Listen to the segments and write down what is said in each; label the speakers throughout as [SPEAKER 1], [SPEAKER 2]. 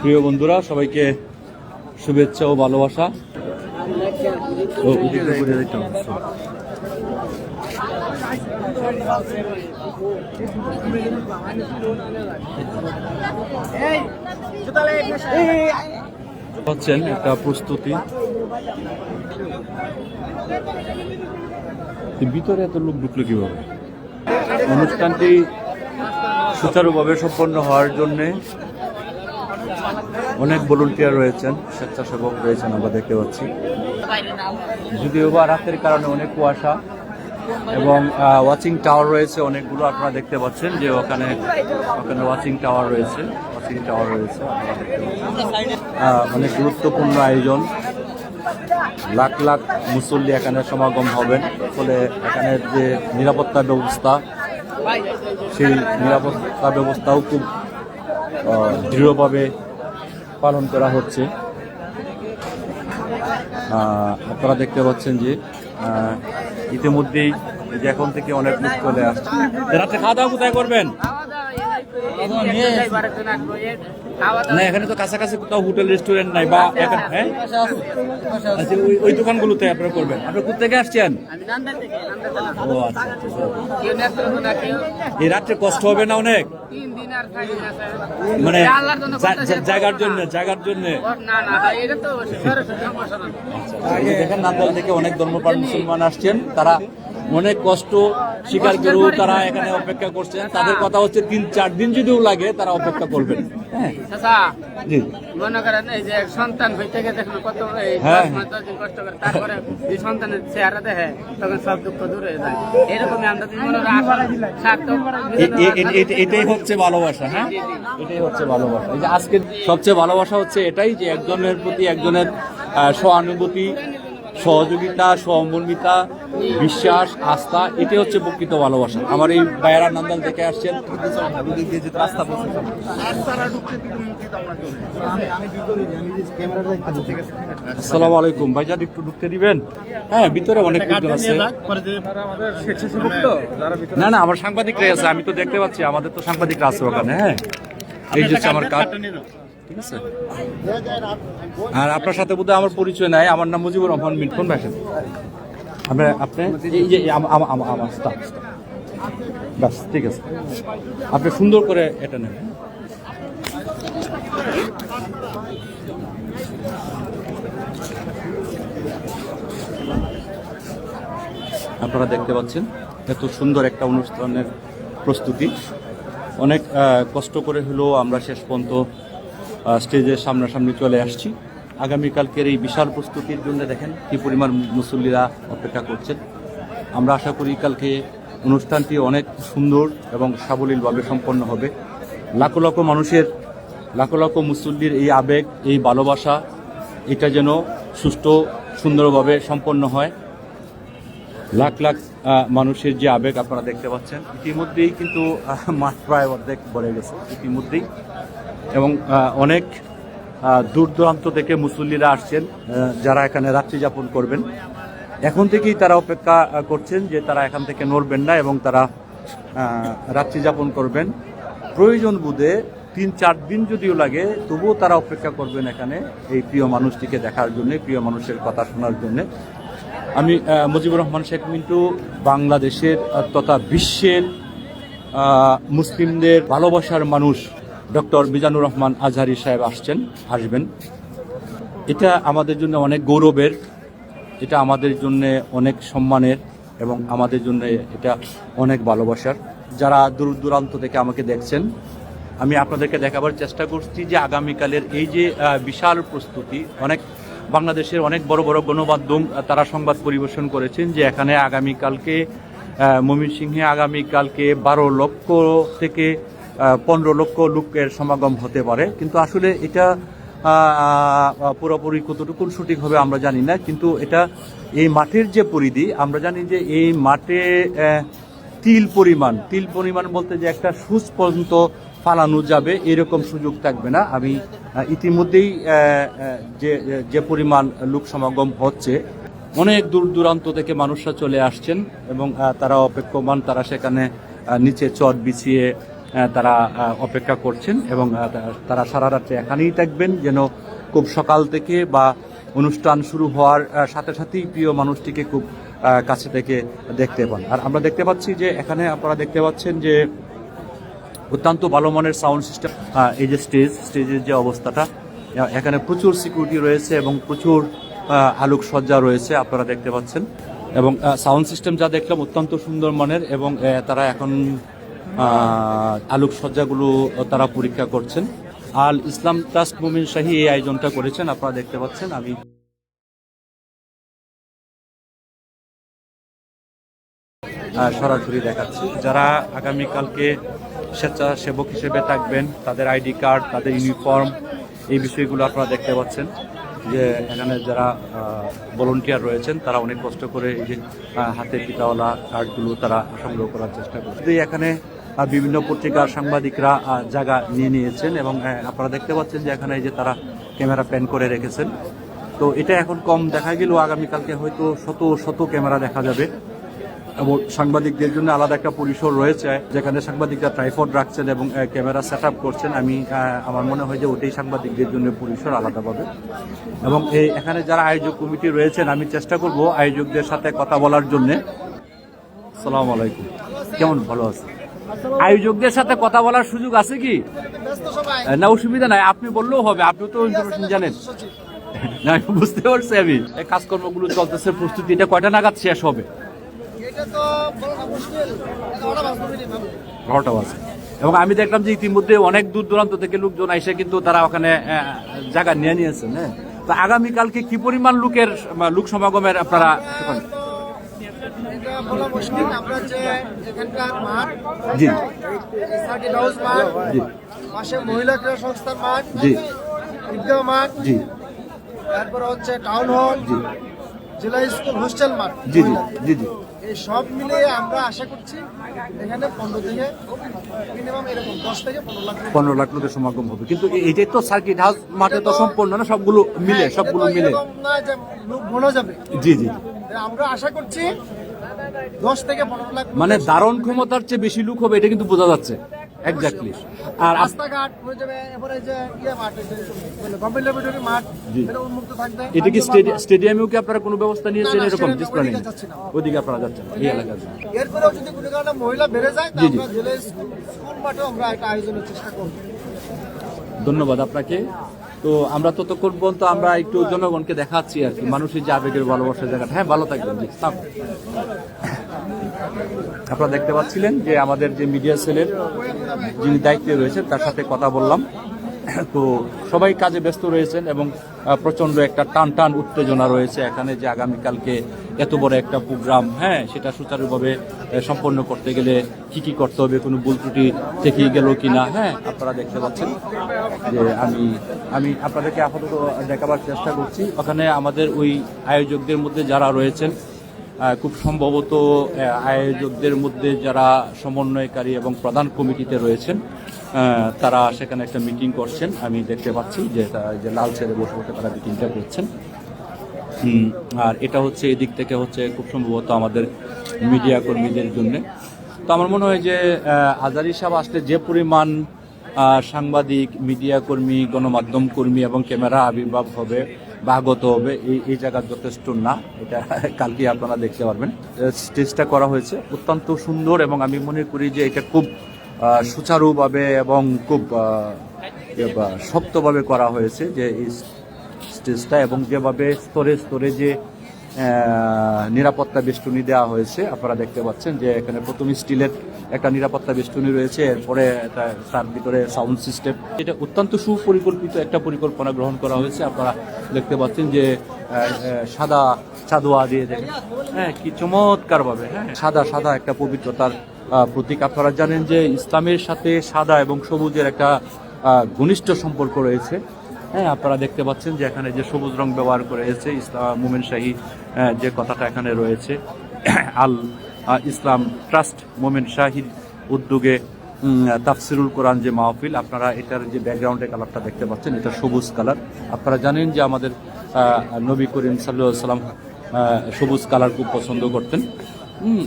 [SPEAKER 1] প্রিয় বন্ধুরা, সবাইকে শুভেচ্ছা ও ভালোবাসা। পাচ্ছেন একটা প্রস্তুতি। ভিতরে এত লোক ঢুকলো কীভাবে? অনুষ্ঠানটি সুচারুভাবে সম্পন্ন হওয়ার জন্য অনেক ভলেন্টিয়ার রয়েছেন, স্বেচ্ছাসেবক রয়েছেন আমরা দেখতে পাচ্ছি। যদিও বা রাতের কারণে অনেক কুয়াশা এবং ওয়াচিং টাওয়ার রয়েছে, অনেকগুলো আপনারা দেখতে পাচ্ছেন যে ওখানে ওখানে ওয়াচিং টাওয়ার রয়েছে ওয়াচিং টাওয়ার রয়েছে অনেক গুরুত্বপূর্ণ আয়োজন। লাখ লাখ মুসল্লি এখানে সমাগম হবেন, ফলে এখানে যে নিরাপত্তা ব্যবস্থা, সেই নিরাপত্তা ব্যবস্থাও খুব দৃঢ়ভাবে পালন করা হচ্ছে। আহ, আপনারা দেখতে পাচ্ছেন যে আহ, ইতিমধ্যেই এখন থেকে অনেক লোক চলে আসছে। খাওয়া দাওয়া কোথায় করবেন? না এখানে তো কাছাকাছি কোথাও হোটেল রেস্টুরেন্ট নাই বা এখানে হ্যাঁ আচ্ছা ওই ওই দোকানগুলোতে আপনারা করবেন আপনারা কোথা থেকে আসছেন ও আচ্ছা আচ্ছা। এই রাত্রে কষ্ট হবে না অনেক মানে জায়গার জন্য জায়গার জন্য দেখেন নান্দাল থেকে অনেক ধর্মপ্রাণ মুসলমান আসছেন তারা অনেক কষ্ট স্বীকার করেও তারা এখানে অপেক্ষা করছেন। তাদের কথা হচ্ছে তিন চার দিন যদিও লাগে তারা অপেক্ষা করবেন। হ্যাঁ। জি।
[SPEAKER 2] মনে করেন এই যে সন্তান হইতে গেছে দেখুন কত এই
[SPEAKER 1] হ্যাঁ।
[SPEAKER 2] কষ্ট করে তারপরে যে সন্তানের চেহারা দেখে তখন সব দুঃখ দূর হয়ে যায়। এরকমই আমরা মনে
[SPEAKER 1] এটাই হচ্ছে ভালোবাসা হ্যাঁ? এটাই হচ্ছে ভালোবাসা। এই যে আজকে সবচেয়ে ভালোবাসা হচ্ছে এটাই যে একজনের প্রতি একজনের সহানুভূতি সহযোগিতা সহমর্মিতা বিশ্বাস আস্থা এটাই হচ্ছে প্রকৃত ভালোবাসা। আমার এই বায়রা নন্দন থেকে আসছেন। আসসালামু আলাইকুম। ভাইজান একটু ঢুকতে দিবেন? হ্যাঁ ভিতরে অনেক লোকজন আছে। না না আমার সাংবাদিকরাই আছে আমি তো দেখতে পাচ্ছি আমাদের তো সাংবাদিকরা আছে ওখানে হ্যাঁ। এই যে আমার কার্ড ঠিক আছে? আর আপনার সাথে বোধহয় আমার পরিচয় নাই, আমার নাম মুজিবুর রহমান মিটফোন ভাষণ আমরা আপনি, এই যে বাস ঠিক আছে। আপনি সুন্দর করে এটা নেন। আপনারা দেখতে পাচ্ছেন, এত সুন্দর একটা অনুষ্ঠানের প্রস্তুতি। অনেক কষ্ট করে হলেও আমরা শেষ পর্যন্ত স্টেজের সামনাসামনি চলে আসছি। আগামীকালকের এই বিশাল প্রস্তুতির জন্য দেখেন কি পরিমাণ মুসল্লিরা অপেক্ষা করছেন। আমরা আশা করি কালকে অনুষ্ঠানটি অনেক সুন্দর এবং সাবলীলভাবে সম্পন্ন হবে। লাখো লাখো মানুষের, লাখো লাখো মুসল্লির এই আবেগ, এই ভালোবাসা, এটা যেন সুষ্ঠু সুন্দরভাবে সম্পন্ন হয়। লাখ লাখ মানুষের যে আবেগ আপনারা দেখতে পাচ্ছেন। ইতিমধ্যেই কিন্তু মাঠ প্রায় অর্ধেক বলে গেছে। ইতিমধ্যেই এবং অনেক দূর দূরান্ত থেকে মুসল্লিরা আসছেন যারা এখানে রাত্রি যাপন করবেন। এখন থেকেই তারা অপেক্ষা করছেন যে তারা এখান থেকে নড়বেন না এবং তারা রাত্রি যাপন করবেন। প্রয়োজন বুধে তিন চার দিন যদিও লাগে, তবুও তারা অপেক্ষা করবেন এখানে এই প্রিয় মানুষটিকে দেখার জন্য, প্রিয় মানুষের কথা শোনার জন্য। আমি মুজিবুর রহমান শেখ মিন্টু, বাংলাদেশের তথা বিশ্বের মুসলিমদের ভালোবাসার মানুষ। ডক্টর মিজানুর রহমান আজহারি সাহেব আসছেন, আসবেন। এটা আমাদের জন্য অনেক গৌরবের, এটা আমাদের জন্য অনেক সম্মানের এবং আমাদের জন্য এটা অনেক ভালোবাসার। যারা দূর দূরান্ত থেকে আমাকে দেখছেন, আমি আপনাদেরকে দেখাবার চেষ্টা করছি যে আগামীকালের এই যে বিশাল প্রস্তুতি, অনেক বাংলাদেশের অনেক বড় বড় গণমাধ্যম তারা সংবাদ পরিবেশন করেছেন যে এখানে আগামীকালকে ময়মনসিংহে আগামীকালকে বারো লক্ষ থেকে পনেরো লক্ষ লোকের সমাগম হতে পারে। কিন্তু আসলে এটা পুরোপুরি কতটুকু সঠিক হবে আমরা জানি না। কিন্তু এটা এই মাঠের যে পরিধি, আমরা জানি যে এই মাঠে তিল পরিমাণ তিল পরিমাণ বলতে যে একটা সুচ পর্যন্ত ফালানো যাবে, এরকম সুযোগ থাকবে না। আমি ইতিমধ্যেই যে যে পরিমাণ লোক সমাগম হচ্ছে, অনেক দূর দূরান্ত থেকে মানুষরা চলে আসছেন এবং তারা অপেক্ষমান, তারা সেখানে নিচে চট বিছিয়ে তারা অপেক্ষা করছেন এবং তারা সারা রাত্রে এখানেই থাকবেন যেন খুব সকাল থেকে বা অনুষ্ঠান শুরু হওয়ার সাথে সাথেই প্রিয় মানুষটিকে খুব কাছে থেকে দেখতে পান। আর আমরা দেখতে পাচ্ছি যে এখানে আপনারা দেখতে পাচ্ছেন যে অত্যন্ত ভালো মানের সাউন্ড সিস্টেম এই যে স্টেজ, স্টেজের যে অবস্থাটা এখানে প্রচুর সিকিউরিটি রয়েছে এবং প্রচুর আলোকসজ্জা রয়েছে আপনারা দেখতে পাচ্ছেন। এবং সাউন্ড সিস্টেম যা দেখলাম অত্যন্ত সুন্দর মানের এবং তারা এখন আলোকসজ্জাগুলো তারা পরীক্ষা করছেন। আল ইসলাম ট্রাস্ট মুমিন শাহী এই আয়োজনটা করেছেন, আপনারা দেখতে পাচ্ছেন। আমি সরাসরি দেখাচ্ছি। যারা আগামীকালকে স্বেচ্ছাসেবক হিসেবে থাকবেন, তাদের আইডি কার্ড, তাদের ইউনিফর্ম, এই বিষয়গুলো আপনারা দেখতে পাচ্ছেন যে এখানে যারা ভলেন্টিয়ার রয়েছেন, তারা অনেক কষ্ট করে এই যে হাতে পিতাওয়ালা কার্ডগুলো তারা সংগ্রহ করার চেষ্টা করছে এখানে বিভিন্ন পত্রিকার সাংবাদিকরা জায়গা নিয়ে নিয়েছেন এবং আপনারা দেখতে পাচ্ছেন যে এখানে এই যে তারা ক্যামেরা প্যান করে রেখেছেন। তো এটা এখন কম দেখা গেলেও আগামীকালকে হয়তো শত শত ক্যামেরা দেখা যাবে। এবং সাংবাদিকদের জন্য আলাদা একটা পরিসর রয়েছে, যেখানে সাংবাদিকরা ট্রাইফড রাখছেন এবং ক্যামেরা সেট করছেন। আমি আমার মনে হয় যে ওটাই সাংবাদিকদের জন্য পরিসর আলাদাভাবে। এবং এই এখানে যারা আয়োজক কমিটি রয়েছেন, আমি চেষ্টা করব আয়োজকদের সাথে কথা বলার জন্যে। সালাম আলাইকুম। কেমন? ভালো আছে আয়োজকদের সাথে কথা বলার সুযোগ আছে কি? না অসুবিধা নাই। আপনি বললেও হবে। আপনি তো ইনফরমেশন জানেন। না বুঝতে পারছি আমি। এই কাজকর্মগুলো চলতেছে প্রস্তুতি এটা কয়টা নাগাদ শেষ হবে? বাজে। এবং আমি দেখলাম যে ইতিমধ্যে অনেক দূর দূরান্ত থেকে লোকজন এসে কিন্তু তারা ওখানে জায়গা নিয়ে নিয়েছেন হ্যাঁ? তো আগামীকালকে কি পরিমাণ লোকের লোক সমাগমের আপনারা
[SPEAKER 3] এটা বলা মুশকিল আমরা যে এখানকার মাঠ
[SPEAKER 1] জি।
[SPEAKER 3] সার্কিট হাউস মাঠ
[SPEAKER 1] জি।
[SPEAKER 3] পাশে মহিলা ক্রীড়া সংস্থার মাঠ
[SPEAKER 1] জি।
[SPEAKER 3] ঈদগাহ মাঠ
[SPEAKER 1] জি।
[SPEAKER 3] তারপরে হচ্ছে টাউন হল
[SPEAKER 1] জি।
[SPEAKER 3] জেলা স্কুল হোস্টেল মাঠ
[SPEAKER 1] জি জি জি জি।
[SPEAKER 3] এই সব আমরা আশা করছি এখানে পনেরো থেকে মিনিমাম এরকম দশ থেকে পনেরো লাখ
[SPEAKER 1] পনেরো লাখ লোকের সমাগম হবে। কিন্তু এটাই তো সার্কিট হাউস মাঠে তো সম্পূর্ণ না সবগুলো মিলে
[SPEAKER 3] হ্যাঁ,
[SPEAKER 1] সবগুলো মিলে।
[SPEAKER 3] না যে লোক ভোলা যাবে।
[SPEAKER 1] জি জি।
[SPEAKER 3] আমরা আশা করছি দশ থেকে পনেরো লাখ
[SPEAKER 1] মানে ধারণ ক্ষমতার চেয়ে বেশি লোক হবে এটা কিন্তু বোঝা যাচ্ছে। এক্স্যাক্টলি আর
[SPEAKER 3] রাস্তাঘাট হয়ে যাবে এবারে যে ইয়ে মাঠ গভর্নমেন্ট ল্যাবরেটরি মাঠ। এটা উন্মুক্ত থাকবে।
[SPEAKER 1] এটা কি স্টেডি- স্টেডিয়ামেও কি আপনারা কোনো ব্যবস্থা নিয়েছেন? এরকম ডিসপ্লে
[SPEAKER 3] ওদিকে
[SPEAKER 1] আপনারা যাচ্ছেন এই এলাকায়
[SPEAKER 3] এরপরেও যদি কোনো কারণে মহিলা বেড়ে যায় তা
[SPEAKER 1] জি, জি।
[SPEAKER 3] আমরা জেলে স্কুল আমরা একটা আয়োজনের চেষ্টা করব।
[SPEAKER 1] ধন্যবাদ আপনাকে। তো আমরা ততক্ষণ পর্যন্ত আমরা একটু জনগণকে দেখাচ্ছি আর কি, মানুষের যে আবেগের ভালোবাসার জায়গাটা। হ্যাঁ ভালো থাকবেন আপনারা দেখতে পাচ্ছিলেন যে আমাদের যে মিডিয়া সেলের যিনি দায়িত্বে রয়েছে তার সাথে কথা বললাম। তো সবাই কাজে ব্যস্ত রয়েছেন এবং আহ, প্রচণ্ড একটা টান টান উত্তেজনা রয়েছে এখানে যে আগামীকালকে এত বড় একটা প্রোগ্রাম। হ্যাঁ সেটা সুচারুভাবে সম্পন্ন করতে গেলে কি কি করতে হবে কোনো ভুল ত্রুটি থেকে গেল কি না হ্যাঁ আপনারা দেখতে পাচ্ছেন যে আমি আমি আপনাদেরকে আপাতত দেখাবার চেষ্টা করছি। ওখানে আমাদের ওই আয়োজকদের মধ্যে যারা রয়েছেন খুব সম্ভবত আয়োজকদের মধ্যে যারা সমন্বয়কারী এবং প্রধান কমিটিতে রয়েছেন তারা সেখানে একটা মিটিং করছেন। আমি দেখতে পাচ্ছি যে যে লাল ছেড়ে বসে বসে তারা মিটিংটা করছেন। আর এটা হচ্ছে এদিক থেকে হচ্ছে খুব সম্ভবত আমাদের মিডিয়া কর্মীদের জন্য। তো আমার মনে হয় যে আহ, আজারি সাহেব আসলে যে পরিমাণ সাংবাদিক মিডিয়া কর্মী গণমাধ্যম কর্মী এবং ক্যামেরা আবির্ভাব হবে বা আগত হবে এই এই জায়গা যথেষ্ট না। এটা কালকে আপনারা দেখতে পারবেন। স্টেজটা করা হয়েছে। অত্যন্ত সুন্দর এবং আমি মনে করি যে এটা খুব সুচারুভাবে এবং খুব শক্তভাবে করা হয়েছে যে স্টেজটা এবং যেভাবে স্তরে স্তরে যে নিরাপত্তা বেষ্টনী দেওয়া হয়েছে, আপনারা দেখতে পাচ্ছেন যে এখানে প্রথম স্টিলের একটা নিরাপত্তা বেষ্টনী রয়েছে, এরপরে তার ভিতরে সাউন্ড সিস্টেম। এটা অত্যন্ত সুপরিকল্পিত একটা পরিকল্পনা গ্রহণ করা হয়েছে, আপনারা দেখতে পাচ্ছেন যে সাদা চাদোয়া দিয়ে দেখেন। হ্যাঁ কি চমৎকারভাবে হ্যাঁ। সাদা সাদা একটা পবিত্রতার প্রতীক আপনারা জানেন যে ইসলামের সাথে সাদা এবং সবুজের একটা ঘনিষ্ঠ সম্পর্ক রয়েছে। হ্যাঁ আপনারা দেখতে পাচ্ছেন যে এখানে যে সবুজ রং ব্যবহার করে করেছে ইসলাম, মোমেন, শাহী যে কথাটা এখানে রয়েছে। আল ইসলাম ট্রাস্ট, মোমেন, শাহির উদ্যোগে তাফসিরুল কোরআন যে মাহফিল, আপনারা এটার যে ব্যাকগ্রাউন্ডে কালারটা দেখতে পাচ্ছেন, এটা সবুজ কালার আপনারা জানেন যে আমাদের নবী করিম সাল্লাহ সাল্লাম সবুজ কালার খুব পছন্দ করতেন।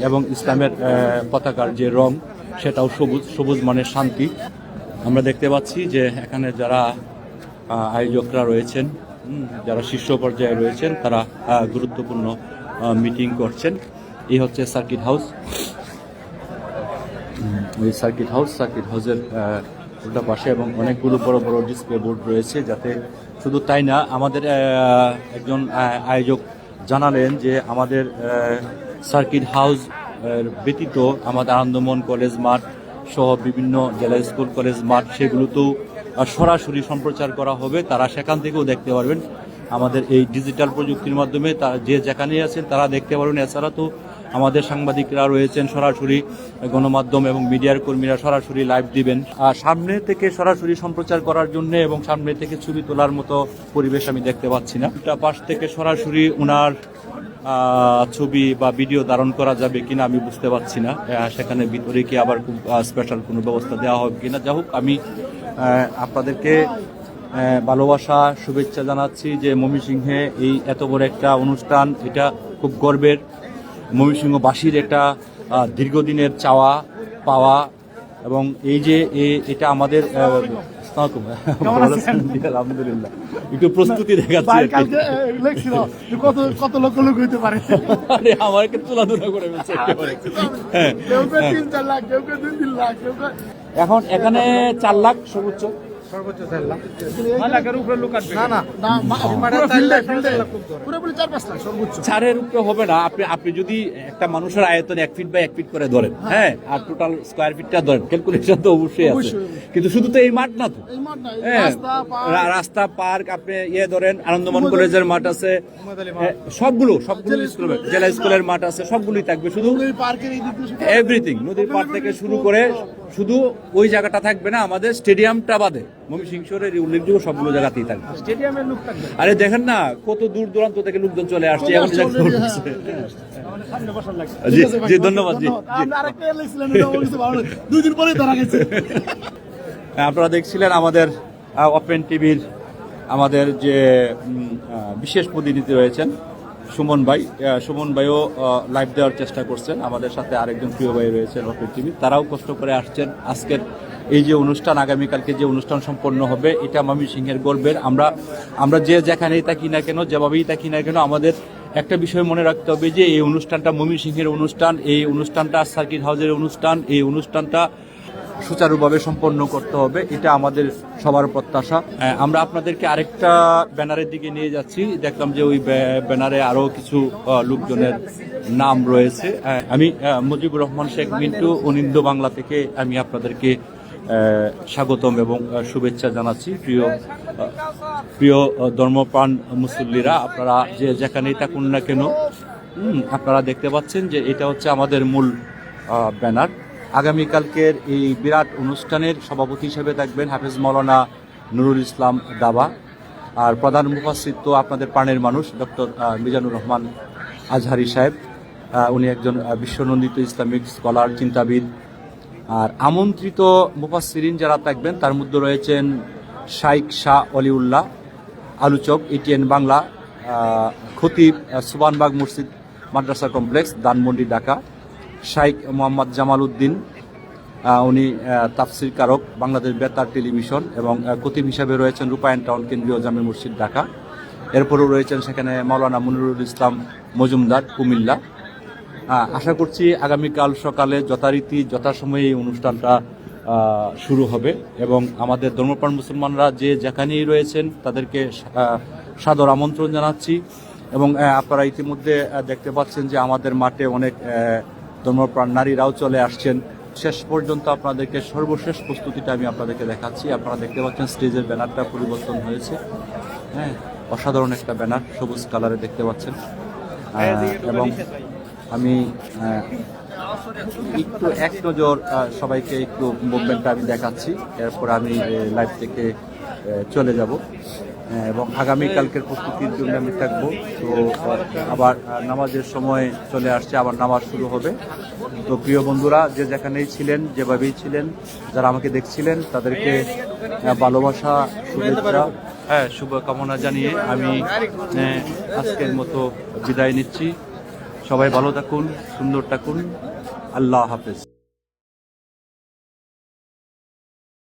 [SPEAKER 1] এবং ইসলামের পতাকার যে রং, সেটাও সবুজ সবুজ মানে শান্তি। আমরা দেখতে পাচ্ছি যে এখানে যারা আয়োজকরা রয়েছেন যারা শীর্ষ পর্যায়ে রয়েছেন, তারা গুরুত্বপূর্ণ মিটিং করছেন। এই হচ্ছে সার্কিট হাউস। এই সার্কিট হাউস, সার্কিট হাউসের উল্টা পাশে এবং অনেকগুলো বড় বড় ডিসপ্লে বোর্ড রয়েছে, যাতে শুধু তাই না, আমাদের একজন আয়োজক জানালেন যে আমাদের সার্কিট হাউস ব্যতীত আমাদের আনন্দমন কলেজ মাঠ সহ বিভিন্ন জেলা স্কুল, কলেজ মাঠ সেগুলোতেও সরাসরি সম্প্রচার করা হবে। তারা সেখান থেকেও দেখতে পারবেন। আমাদের এই ডিজিটাল প্রযুক্তির মাধ্যমে তারা যে যেখানে আছেন, তারা দেখতে পারবেন। এছাড়া তো আমাদের সাংবাদিকরা রয়েছেন সরাসরি গণমাধ্যম এবং মিডিয়ার কর্মীরা সরাসরি লাইভ দিবেন। আর সামনে থেকে সরাসরি সম্প্রচার করার জন্য এবং সামনে থেকে ছবি তোলার মতো পরিবেশ আমি দেখতে পাচ্ছি না। পাশ থেকে সরাসরি ওনার ছবি বা ভিডিও ধারণ করা যাবে কিনা আমি বুঝতে পারছি না। সেখানে ভিতরে কি আবার খুব স্পেশাল কোনো ব্যবস্থা দেওয়া হবে কিনা? যা হোক, আমি আপনাদেরকে ভালোবাসা, শুভেচ্ছা জানাচ্ছি যে ময়মনসিংহে এই এত বড় একটা অনুষ্ঠান, এটা খুব গর্বের। ময়মনসিংহবাসীর একটা দীর্ঘদিনের চাওয়া, পাওয়া এবং এই যে এটা আমাদের আলহামদুলিল্লাহ। একটু প্রস্তুতি দেখাচ্ছি।
[SPEAKER 3] কালকে লেখছিল কত কত লক্ষ লোক হইতে পারে।
[SPEAKER 1] আরে আমাকে তোলাধুলা করে ফেলছে। হ্যাঁ
[SPEAKER 3] কেউ কেউ তিন চার লাখ কেউ কেউ দুই তিন লাখ কেউ কেউ
[SPEAKER 1] এখন এখানে চার লাখ সর্বোচ্চ।
[SPEAKER 3] না না না। মা- পুরো ফিল্ডে ফিল্ডে পুরোপুরি চার পাঁচ লাখ সর্বোচ্চ।
[SPEAKER 1] চারের উপরে হবে না আপনি আপনি যদি একটা মানুষের আয়তন এক ফিট বাই এক ফিট করে ধরেন হ্যাঁ। আর টোটাল স্কোয়ার ফিটটা ধরেন ক্যালকুলেশন তো অবশ্যই আছে। কিন্তু শুধু তো এই মাঠ না তো।
[SPEAKER 3] এই মাঠ না এই
[SPEAKER 1] হ্যাঁ,
[SPEAKER 3] রাস্তা পার্ক,
[SPEAKER 1] আপনি ইয়ে ধরেন আনন্দমন কলেজের মাঠ আছে হ্যাঁ, সবগুলো সবগুলো
[SPEAKER 3] জেলা
[SPEAKER 1] স্কুল জেলা স্কুলের মাঠ আছে সবগুলোই থাকবে। শুধু এভরিথিং নদীর পাড় থেকে শুরু করে শুধু ওই জায়গাটা থাকবে না আমাদের স্টেডিয়ামটা বাদে। ময়মনসিংহ শহরের উল্লেখযোগ্য সবগুলো জায়গাতেই থাকবে।
[SPEAKER 3] স্টেডিয়ামের লোক থাকবে
[SPEAKER 1] আরে দেখেন না কত দূর দূরান্ত থেকে লোকজন চলে আসছে এখন জি, জি, ধন্যবাদ, জি।
[SPEAKER 3] দুই দিন পরেই ধরা গেছে।
[SPEAKER 1] হ্যাঁ, আপনারা দেখছিলেন আমাদের ওপেন টিভির আমাদের যে বিশেষ প্রতিনিধি রয়েছেন সুমন ভাই সুমন ভাইও লাইভ দেওয়ার চেষ্টা করছেন। আমাদের সাথে আরেকজন প্রিয় ভাই রয়েছেন ওপেন টিভি তারাও কষ্ট করে আসছেন আজকের এই যে অনুষ্ঠান, আগামীকালকে যে অনুষ্ঠান সম্পন্ন হবে, এটা মামি সিংহের গর্বের আমরা আমরা যে যেখানেই থাকি না কেন, যেভাবেই থাকি না কেন, আমাদের একটা বিষয় মনে রাখতে হবে যে, এই অনুষ্ঠানটা মমি সিংহের অনুষ্ঠান, এই অনুষ্ঠানটা সার্কিট হাউসের অনুষ্ঠান, এই অনুষ্ঠানটা সুচারুভাবে সম্পন্ন করতে হবে, এটা আমাদের সবার প্রত্যাশা। আমরা আপনাদেরকে আরেকটা ব্যানারের দিকে নিয়ে যাচ্ছি। দেখলাম যে ওই ব্যানারে আরও কিছু লোকজনের নাম রয়েছে। আমি মুজিবুর রহমান শেখ মিন্টু অনিন্দ বাংলা থেকে আমি আপনাদেরকে স্বাগতম এবং শুভেচ্ছা জানাচ্ছি। প্রিয় প্রিয় ধর্মপ্রাণ মুসল্লিরা, আপনারা যে যেখানেই থাকুন না কেন আপনারা দেখতে পাচ্ছেন যে এটা হচ্ছে আমাদের মূল ব্যানার। আগামীকালকের এই বিরাট অনুষ্ঠানের সভাপতি হিসেবে থাকবেন হাফেজ মৌলানা নুরুল ইসলাম দাবা আর প্রধান মুফাসির আপনাদের প্রাণের মানুষ ডক্টর মিজানুর রহমান আজহারি সাহেব। উনি একজন বিশ্বনন্দিত ইসলামিক স্কলার, চিন্তাবিদ। আর আমন্ত্রিত মুফাসসিরিন যারা থাকবেন, তার মধ্যে রয়েছেন শাইক শাহ অলিউল্লাহ, আলুচক, এটিএন বাংলা খতিব সুবানবাগ মসজিদ মাদ্রাসা কমপ্লেক্স দানমন্ডি ঢাকা। শাইক মোহাম্মদ জামাল উদ্দিন উনি তাফসির কারক, বাংলাদেশ বেতার টেলিভিশন এবং খতিব হিসাবে রয়েছেন রূপায়ণ টাউন কেন্দ্রীয় জামে মসজিদ ঢাকা। এরপরও রয়েছেন সেখানে মাওলানা মনিরুল ইসলাম মজুমদার, কুমিল্লা। আশা করছি আগামীকাল সকালে যথারীতি, যথাসময়ে এই অনুষ্ঠানটা শুরু হবে এবং আমাদের ধর্মপ্রাণ মুসলমানরা যে যেখানেই রয়েছেন তাদেরকে সাদর আমন্ত্রণ জানাচ্ছি। এবং আপনারা ইতিমধ্যে দেখতে পাচ্ছেন যে আমাদের মাঠে অনেক ধর্মপ্রাণ নারীরাও চলে আসছেন। শেষ পর্যন্ত আপনাদেরকে সর্বশেষ প্রস্তুতিটা আমি আপনাদেরকে দেখাচ্ছি। আপনারা দেখতে পাচ্ছেন স্টেজের ব্যানারটা পরিবর্তন হয়েছে। হ্যাঁ অসাধারণ একটা ব্যানার সবুজ কালারে দেখতে পাচ্ছেন। এবং আমি একটু এক নজর সবাইকে একটু মুভমেন্টটা আমি দেখাচ্ছি। এরপর আমি লাইভ থেকে চলে যাব। এবং আগামীকালকের প্রস্তুতির জন্য আমি থাকব। তো, আবার নামাজের সময় চলে আসছে, আবার নামাজ শুরু হবে। তো প্রিয় বন্ধুরা, যে যেখানেই ছিলেন, যেভাবেই ছিলেন, যারা আমাকে দেখছিলেন, তাদেরকে ভালোবাসা, শুভেচ্ছা। হ্যাঁ শুভকামনা জানিয়ে আমি আজকের মতো বিদায় নিচ্ছি। সবাই ভালো থাকুন, সুন্দর থাকুন। আল্লাহ হাফেজ।